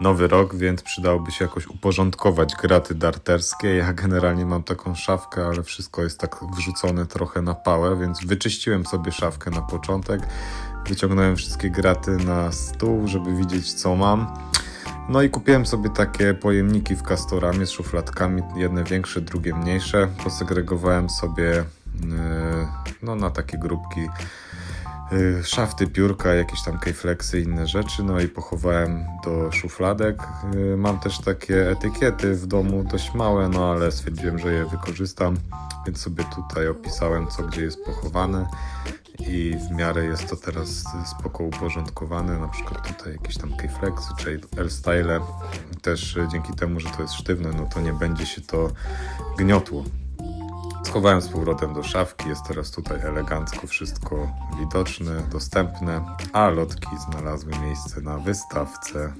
nowy rok, więc przydałoby się jakoś uporządkować graty darterskie. Ja generalnie mam taką szafkę, ale wszystko jest tak wrzucone trochę na pałę, więc wyczyściłem sobie szafkę na początek. Wyciągnąłem wszystkie graty na stół, żeby widzieć co mam. No i kupiłem sobie takie pojemniki w Castoramie z szufladkami, jedne większe, drugie mniejsze. Posegregowałem sobie yy, no, na takie grupki szafty, piórka, jakieś tam kejfleksy inne rzeczy, no i pochowałem do szufladek. Yy, Mam też takie etykiety w domu, dość małe, no ale stwierdziłem, że je wykorzystam, więc sobie tutaj opisałem, co gdzie jest pochowane. I w miarę jest to teraz spoko uporządkowane, na przykład tutaj jakieś tam keyflexy czy L-style, też y, dzięki temu, że to jest sztywne, no to nie będzie się to gniotło. Schowałem z powrotem do szafki, jest teraz tutaj elegancko wszystko widoczne, dostępne, a lotki znalazły miejsce na wystawce.